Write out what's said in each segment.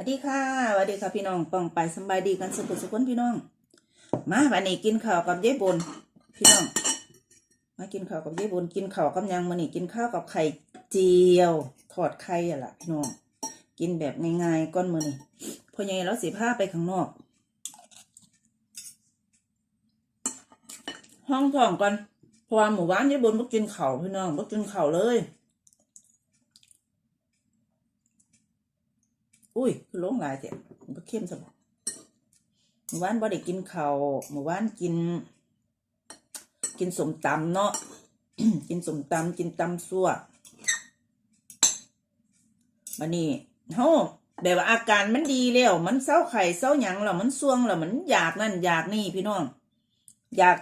วัสดีค่ะสวัสดีค่ะพี่น้องป้องไปสบายดีกันสุขสุขคนพี่น้อง มาวันนี้กินข้าวกับยายบนพี่น้อง มากินข้าวกับยายบนกินข้าวกับยังมานี่กินข้าวกับไข่เจียวทอดไข่อะล่ะพี่น้อง กินแบบง่ายๆก้อนมือนี่พอใหญ่แล้วสิพาไปข้างนอก ห้องท้องก่อนพราะว่าหมู่บ้านยายบนบ่กินข้าวพี่น้องบ่กินข้าวเลย อุ้ยคือลงหลายเสียมันก็เข้มสบหมู่บ้านบ่ได้กินข้าวหมู่บ้านกิน กินสมตำเนาะกินสมตำกินตำซั่วมานี่เฮาแบบว่าอาการมันดีแล้ว มันเศร้าไข่เศร้าหยังแล้วมันซ่วงแล้วมันอยากนั่นอยากนี่พี่น้อง อยาก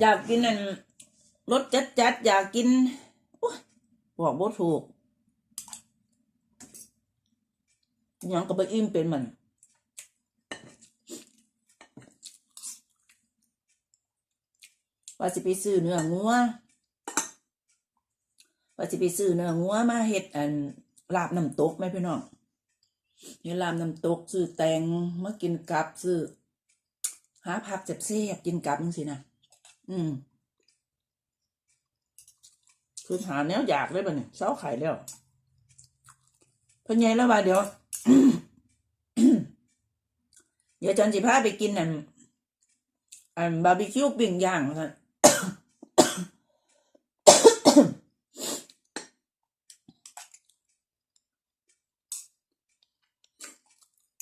อยากกินนั่นรสจัดจัดอยากกินอ๊ยบอกบ่ถูก ห ยังก็ไปอิ่มเป็นมันว่าสิไปซื้อเนื้องัวว่าสิไปซื้อเนื้องัวมาเฮ็ดอันลาบน้ำตกไหมพี่น้องเฮ็ดลาบน้ำตกซื้อแตงมากินกับซื้อหาผักเจ็บเสียบกินกับจังสินะอืมคือหาแนวอยากเลยบ่เนี่ยเช้าไข่แล้วพิ่นใหญ่แล้วว่าเดี๋ยว เดี๋ยวจันสิพาไปกินอันอันบาร์บีคิวปิ้งย่างค่ะ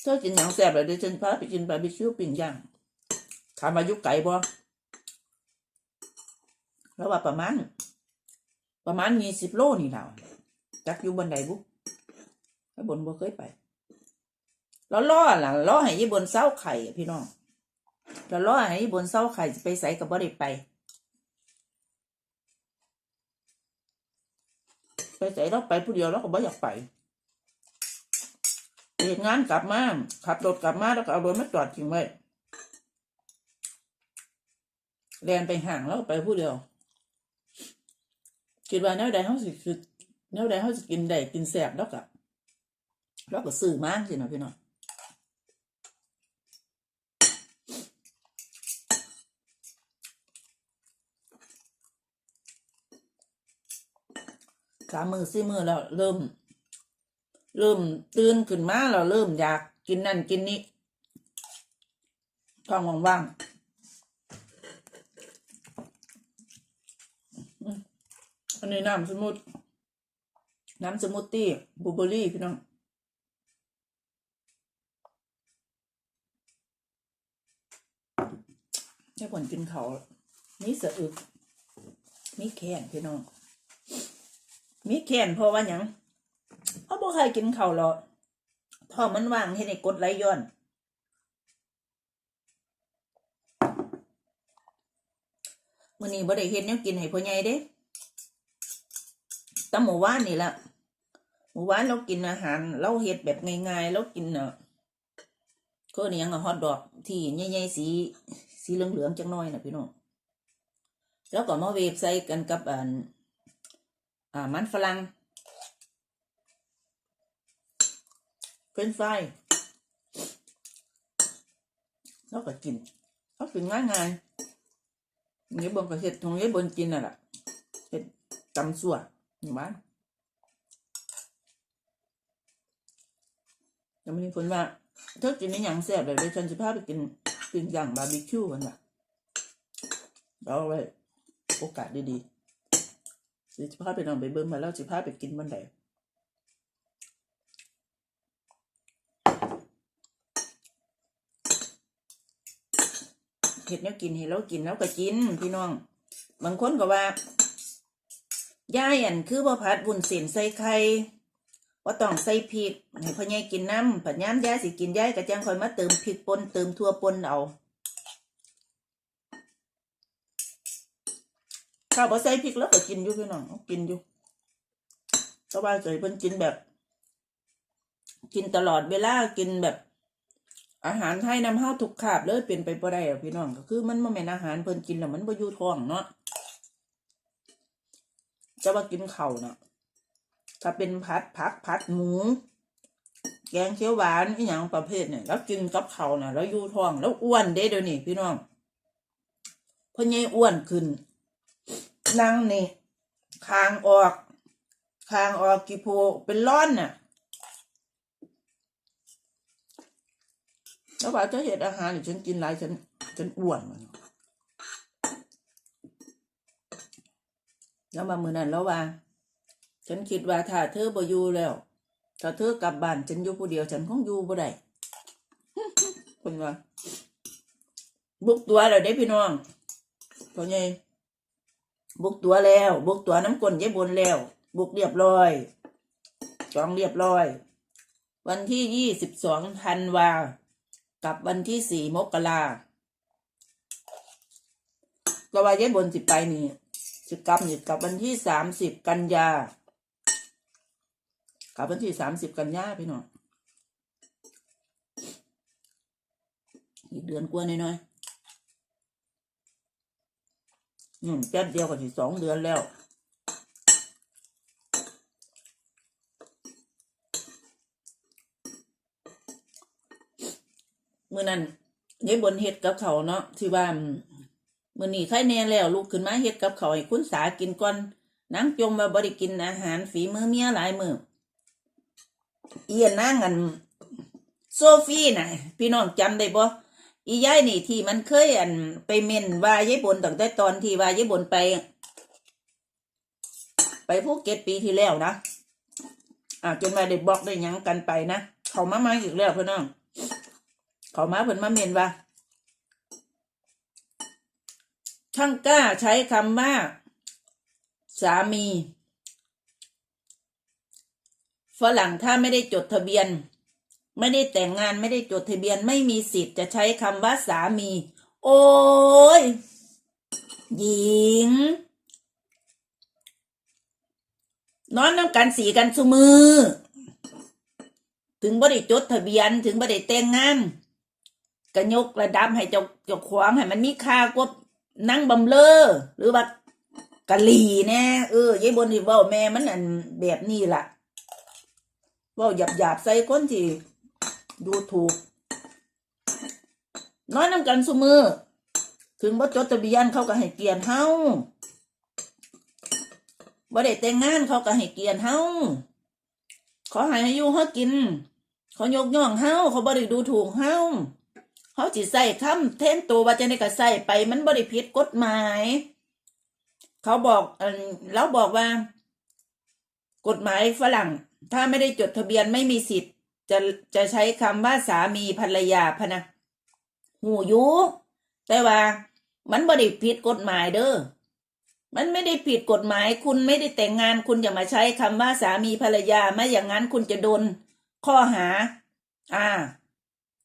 เธอกินอย่างแซ่บเลยเดี๋ยวฉันพาไปกินบาร์บีคิวปิ้งย่างถามอายุไก่บ่แล้วว่าประมาณ ประมาณยี่สิบโลนี่แหละจักอยู่บนใดบุไอ้บนบ่เคยไป แล้วล่อหล่ะล่อให้ยี่บนเศร้าไข่พี่น้องแล้วล่อให้ยี่บนเศร้าไข่ไปใส่กับบ่ได้ไปไปใส่เราไปผู้เดียวเราก็บ่อยากไปเหตุงานกลับมาขับรถกลับมาแล้วก็เอารถมาจอดทิ้งไว้แลนไปห่างแล้วไปผู้เดียวคิดว่าแนวใดเขาสิคือแนวใดเขาสิกินได้กินแสบแล้วก็แล้วก็ซื้อมากสินะพี่น้อง สามมือสี่มือแล้วเริ่ม เริ่มตื่นขึ้นมาแล้วเริ่มอยากกินนั่นกินนี้ท้องว่างๆอันนี้น้ำสมุดน้ำสมูทตี้บลูเบอรี่พี่น้องแค่ผลกินเขาวมีสะอึกมีแขนพี่น้อง มีแขนเพราะว่าหยังเขาบ่ใครกินเขาวหรอกท้อมันว่างให้ในกดไหลย้อนมื้อนี้บ่ได้เฮ็ดแนวกินให้พ่อใหญ่เด้แต่หมู่บ้านนี่ละหมู่บ้านเรากินอาหาร เราเฮ็ดแบบง่ายๆเรากินเนาะก็นี่ยังฮอทดอกที่ใหญ่ๆสีสีเหลืองๆจังน้อยน่ะพี่น้องแล้วก็มาเวฟใส่กันกับอัน อ่ามันฝรั่งเฟรนช์ฟรายแล้วก็กินเขากินง่ายๆนี่เบิ่งก็เฮ็ดของยายบิ่งกินน่ะล่ะเฮ็ดตำซั่วอยู่บ้านยังไม่มีคนว่าเธอกินในหยังแซ่บเลยเลยฉันจะพาไปกินปิ้งย่างบาร์บีคิวกันว่ะเอาไว้โอกาสดีๆ สิจะพาไปลองไปเบิ่งมาแล้วจะพาไปกินวันใดเห็ดแนวกินให้เรากินแล้วก็กินพี่น้อง บางคนก็ว่าย่ายอันคือบ่ผัดวุ้นเส้นใส่ไข่ว่าต้องใส่พริกให้พ่อใหญ่กินน้ำผัดย้ำย่ายสิกินย่ายก็จังคอยมาเติมพริกปนเติมทั่วปนเอา ถ้าบ่ใส่พริกแล้วก็กินอยู่พี่น้องกินอยู่สบายใจเพิ่นกินแบบ กินตลอดเวลากินแบบ อาหารไทยนำห้าทุกขาบเลยเป็นไปบ่ได้อะพี่น้องก็คือ มันบ่แม่นอาหารเพิ่นกินแล้วมันบ่อยู่ท้องเนาะจะว่ากินเข่าวนะถ้าเป็นพัดผักผัดหมู แกงเขียวหวานอีหยังประเภทเนี่ยแล้วกินกับเขาวน่ะแล้วอยู่ท้อง แล้วอ้วนเด้เดี๋ยวนี้พี่น้องเพราะไงอ้วนขึ้น นั่งนี่คางออกคางออกกี่โพเป็นร้อนน่ะแล้วว่าจะเห็ดอาหารนี่ฉันกินหลายฉันฉันอ้วนมันแล้วมามือนั้นแล้วว่า ฉันคิดว่าถ้าเธอบ่อยู่แล้ว ถ้าเธอกลับบ้านฉันอยู่ผู้เดียวฉันคงอยู่บ่ได้คนว่าบุกตัวแล้วเด้พี่น้องเพราไง บุกตัวแล้ว บุกตัวน้ำกลนยายบนแล้ว บุกเรียบร้อยจองเรียบร้อย วันที่ยี่สิบสองธันวา กับวันที่สี่มกราก็ว่ายายบนสิไปนี่สิกลับนี่กลับวันที่สามสิบกันยา กลับวันที่สามสิบกันยาพี่น้องอีกเดือนกว่าน้อยๆ อืมแป๊บเดียวก็สิสองเดือนแล้วมื่อนั้นยายบนเฮ็ดกับเขาเนาะที่ว่ามื่อนี้ใครแน่แล้วลูกขึ้นมาเฮ็ดกับเขาให้คุณสากินก่อนนางจมว่าบ่ได้กินอาหารฝีมือเมียหลายมือเอียนนางอันโซฟี่น่ะพี่น้องจำได้บ่ อียายนี่ที่มันเคยอันไปเม่นว่ายายบนตั้งแต่ตอนที่ว่ายายบนไป ไปภูเก็ตปีที่แล้วนะอ่าจนมาได้บล็อกได้ยังกันไปนะเขามามาอีกแล้วเพี่น้องเขามาเพิ่อนมาเมนว่าช่างกล้าใช้คำว่า สามีฝรั่งถ้าไม่ได้จดทะเบียน ไม่ได้แต่งงานไม่ได้จดทะเบียนไม่มีสิทธิ์จะใช้คำว่าสามี โอ้ยหญิง นอนน้ำกันสีกันสุมือ ถึงบ่ได้จดทะเบียนถึงบ่ได้แต่งงานก็ยกระดับให้เจ้าเจ้าขวางให้มันมีค่ากว่านั่งบำเลอหรือว่ากะหลีแน่เออยายบนที่ว้าแม่มันอันแบบนี้ล่ะว้าหยาบหยาบๆใส่คนที่ ดูถูกน้อยน้ำกันสุมือ ถึงบ่จดทะเบียนเขาก็ให้เกียรติเฮาบ่ได้แต่งงานเขาก็ให้เกียรติเฮาขอให้อายุเฮากิน เขายกย่องเฮาเขาบ่ได้ดูถูกเฮาเขาจิใส่คำเทนตัวว่าจะในก็ใส่ไปมันบริผิดกฎหมาย เขาบอกเอิ่มแล้วบอกว่า กฎหมายฝรั่ง ถ้าไม่ได้จดทะเบียนไม่มีสิทธิ์ จะจะใช้คำว่าสามีภรรยาพะนะหูยูแต่ว่า มันบริผิดกฎหมายเด้อมันไม่ได้ผิดกฎหมาย คุณไม่ได้แต่งงาน คุณอย่ามาใช้คำว่าสามีภรรยาไม่อย่างนั้นคุณจะโดนข้อหา อ่า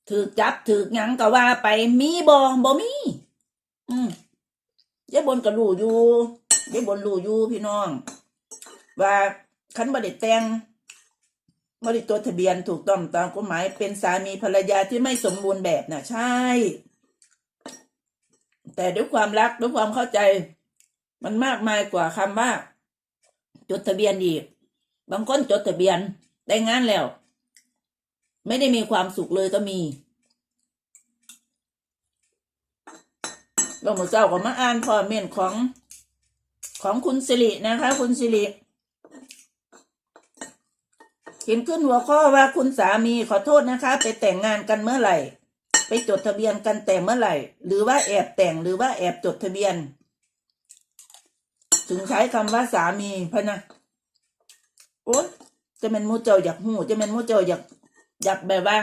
ถือจับถือยังก็ว่าไปมีบ่บ่มี อืมยายบนก็รู้อยู่ยายบนรูอยู่พี่น้อง ว่าคันบ่ได้แต่ง บ่ได้ตัวทะเบียนถูกต้องตามกฎหมายเป็นสามีภรรยาที่ไม่สมบูรณ์แบบน่ะใช่ แต่ด้วยความรักด้วยความเข้าใจ มันมากมายกว่าคำว่า จดทะเบียนอีกบางคนจดทะเบียนแต่งานแล้ว ไม่ได้มีความสุขเลยก็มีเราเมื่เจ้าก็มาอ่านพอเมนของของคุณสิรินะคะ คุณสิริ เขียนขึ้นหัวข้อว่าคุณสามีขอโทษนะคะ ไปแต่งงานกันเมื่อไหร่ ไปจดทะเบียนกันแต่เมื่อไหร่ หรือว่าแอบแต่งหรือว่าแอบจดทะเบียน ถึงใช้คำว่าสามีพะนะโอ๊ยจะเป็นมูเจ้าอยากหูจะเป็นมูเจ้าอยากอยากแบบว่า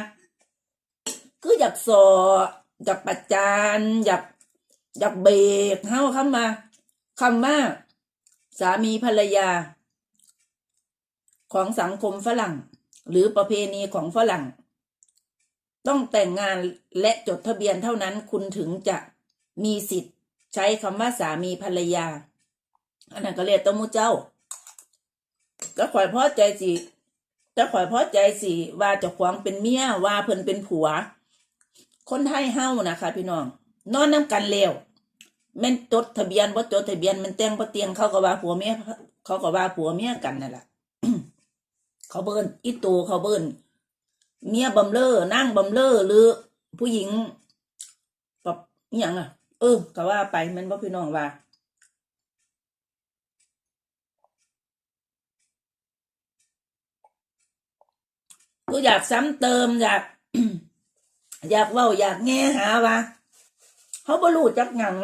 คืออยากสออยากประจานอยากอยากเบรกเฮาคำมาคำว่า สามีภรรยา ของสังคมฝรั่ง หรือประเพณีของฝรั่ง ต้องแต่งงานและจดทะเบียนเท่านั้นคุณถึงจะมีสิทธิ์ ใช้คำว่าสามีภรรยา อันนั้นก็เรียกตมูเจ้า ก็ข่อยพอใจสิแต่ข่อยพอใจสิว่าจะขวางเป็นเมียว่าเพิ่นเป็นผัว คนไทยเฮานะคะพี่น้อง นอนน้ำกันเลวแม่นจดทะเบียนบ่าจดทะเบียนมันแต่งบ่เตียงเขาก็ว่าผัวเมียเขาก็ว่าผัวเมียกันนั่นแหละ เขาเบิ้นอีตูเขาเบิ้นเมียบำเลอนั่งบำเลอหรือ ผู้หญิงแบบอย่างอะ เออก็ว่าไปมันบ่พี่น้องว่ากูอยากซ้ำเติมอยาก อยากเว่าอยากแง่หาว่าเขาบรูจักหยัง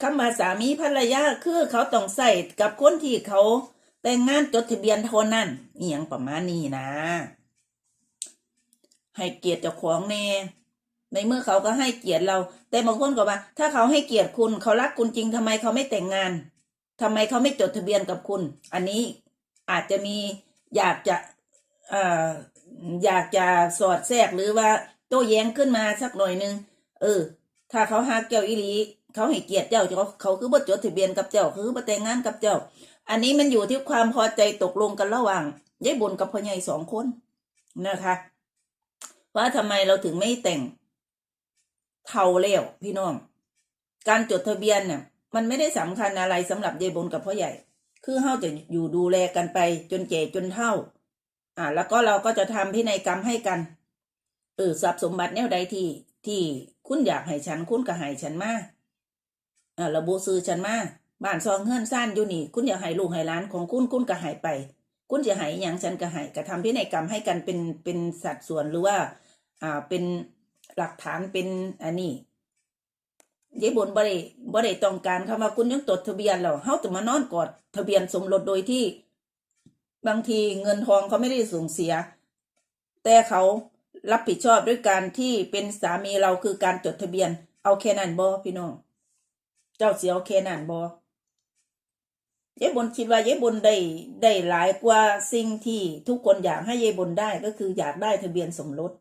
คำว่าสามีภรรยาคือเขาต้องใส่กับคนที่เขา แต่งงานจดทะเบียนเท่านั้นอหย่างประมาณนี้นะ ให้เกียรติเจ้าของแน่ในเมื่อเขาก็ให้เกียรติเรา แต่บางคนก็ว่า ถ้าเขาให้เกียรติคุณเขารักคุณจริงทำไมเขาไม่แต่งงานทำไมเขาไม่จดทะเบียนกับคุณ อันนี้อาจจะมีอยากจะเอ่ออยากจะสอดแทรกหรือว่าโต้แย้งขึ้นมาสักหน่อยนึงเออ ถ้าเขาหาเกี่ยวอีหลีเขาให้เกียรติเจ้าเขาเขาคือบ่จดทะเบียนกับเจ้า คือบ่แต่งงานกับเจ้า อันนี้มันอยู่ที่ความพอใจตกลงกันระหว่างยายบุญกับพ่อใหญ่สองคนนะคะว่าทำไมเราถึงไม่แต่งเท่าเลี้ยวพี่น้อง การจดทะเบียนเนี่ยมันไม่ได้สำคัญอะไรสำหรับยายบุญกับพ่อใหญ่ คือเฮาจะอยู่ดูแลกันไปจนแก่จนเฒ่า อ่า แล้วก็เราก็จะทำพินัยกรรมให้กันเออทรัพย์สมบัติแนวใดที่ ที่คุณอยากให้ฉันคุณก็ให้ฉันมาอ่าระบุซื้อฉันมา บ้านซองเฮือนซ่านอยู่นี่ คุณอยากให้ลูกให้หลานของคุณคุณก็ให้ไป คุณจะให้อย่างฉันก็ให้กระทำพินัยกรรมให้กันเป็นเป็นสัดส่วนหรือว่า อ่าเป็นหลักฐานเป็นอันนี้ยายบนบ่ได้บ่ได้ต้องการคำว่าคุณยังจดทะเบียนแล้วเฮาต้มานอนกอดทะเบียนสมรสโดยที่ บางทีเงินทองเขาไม่ได้สูญเสีย แต่เขารับผิดชอบด้วยการที่เป็นสามีเราคือการจดทะเบียน เอาแค่นั้นบอพี่น้อง เจ้าเสียเอาแค่นั้นบอ ยายบนคิดว่ายายบนได้ได้หลายกว่าสิ่งที่ทุกคนอยากให้ยายบนได้ก็คืออยากได้ทะเบียนสมรส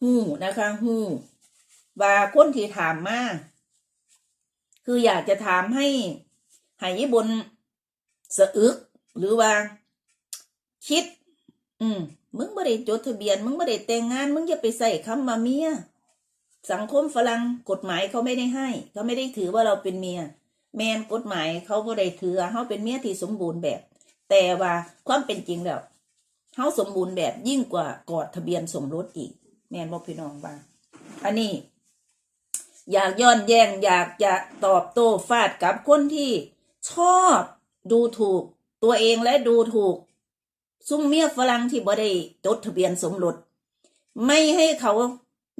หูนะคะหูว่าคนที่ถามมาคืออยากจะถามให้ให้ยายบนสะอึก หรือว่า คิด อืม มึงไม่ได้จดทะเบียน มึงไม่ได้แต่งงาน มึงอย่าไปใส่คำว่าเมีย สังคมฝรั่งกฎหมายเขาไม่ได้ให้เขาไม่ได้ถือว่าเราเป็นเมีย แมนกฎหมายเขาก็ได้ถือเขาเป็นเมียที่สมบูรณ์แบบ แต่ว่าความเป็นจริงแล้วเขาสมบูรณ์แบบยิ่งกว่ากอดทะเบียนสมรสอีก แมนบอกพี่น้องบ้างอันนี้ อยากย้อนแย้งอยากจะตอบโต้ฟาดกับคนที่ชอบดูถูกตัวเองและดูถูก ซุ่มเมียฝรั่งที่บ่ได้จดทะเบียนสมรสไม่ให้เขา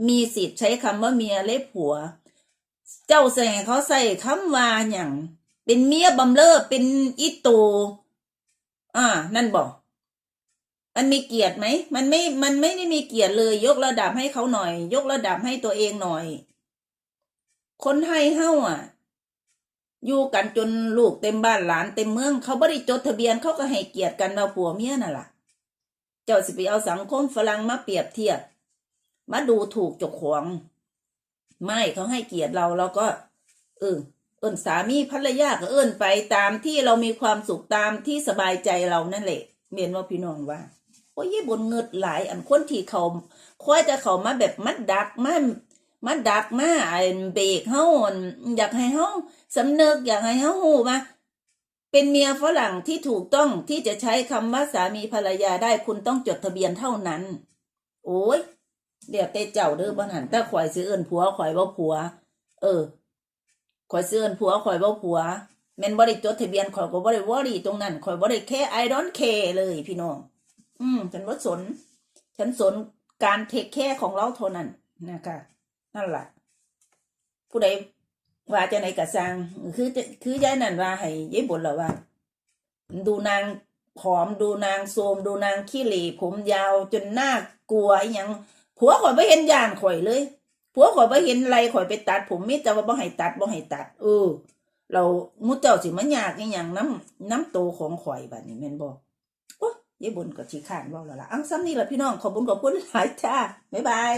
มีสิทธิ์ใช้คำว่าเมียเล็ผัว เจ้าใส่เขาใส่คำว่าอย่าง เป็นเมียบำเลอเป็นอิโตอ่า นั่นบอก มันมีเกียรติไหม มันไม่ มันไม่ได้มีเกียรติเลย ยกระดับให้เขาหน่อย ยกระดับให้ตัวเองหน่อย คนไทยเฮ้าอะ อยู่กันจนลูกเต็มบ้านหลานเต็มเมือง เขาไม่ได้จดทะเบียนเขาก็ให้เกียรติกันว่าผัวเมียน่ะล่ะ เจ้าสิไปเอาสังคมฝรั่งมาเปรียบเทียบ มาดูถูกจกขวง ไม่เขาให้เกียรติเราเราก็ เออเอิ้นสามีภรรยาก็เอิ้นไปตามที่เรามีความสุขตามที่สบายใจเรานั่นแหละเมียนว่าพี่น้องว่าโอ้ยบนเงิดหลาย อันคนที่เขาคอยจะเขามาแบบมัดดักมามาดักมาไอ้เบรกเฮาอยากให้เฮาสำเนึกอยากให้เฮาฮู้ว่าเป็นเมียฝรั่งที่ถูกต้องที่จะใช้คำว่าสามีภรรยาได้คุณต้องจดทะเบียนเท่านั้น โอ้ย เดี๋ยวแต่เจ้าเด้อบ่หันแต่ข่อยสิเอินผัวข่อยบ่ผัว เออข่อยสิเอินผัวข่อยบ่ผัวแม่นบ่ได้จดทะเบียนข่อยก็บ่ได้วอรี่ตรงนั้นข่อยบ่ได้แค่ I don't care เลยพี่น้อง อืมฉันบ่สน ฉันสนการเทคแคร์ของเราเท่านั้นนะคะนั่นแหละผู้ใดว่าจะไหนกระสร้างคือคือยายนั่นว่าให้ยายบ่นแล้วว่า ดูนางผอมดูนางโทรมดูนางขี้เหร่ผมยาวจนน่ากลัวอหยัง ผัวข่อยบ่เห็นยานข่อยเลยผัวข่อยบ่เห็นไรข่อยไปตัด ผมมิแต่ว่าบ่ให้ตัดบ่ให้ตัด เออ เรามุเจ้าสิมันยากในอยังน้ำน้ำโตของข่อยบัดนี้แม่นบ่โอ้ยายบุญก็สิข้านว่าแล้วล่ะอังซ้ำนี่แหละพี่น้องขอบคุญขอบคุณหลายจ้าบ๊ายบาย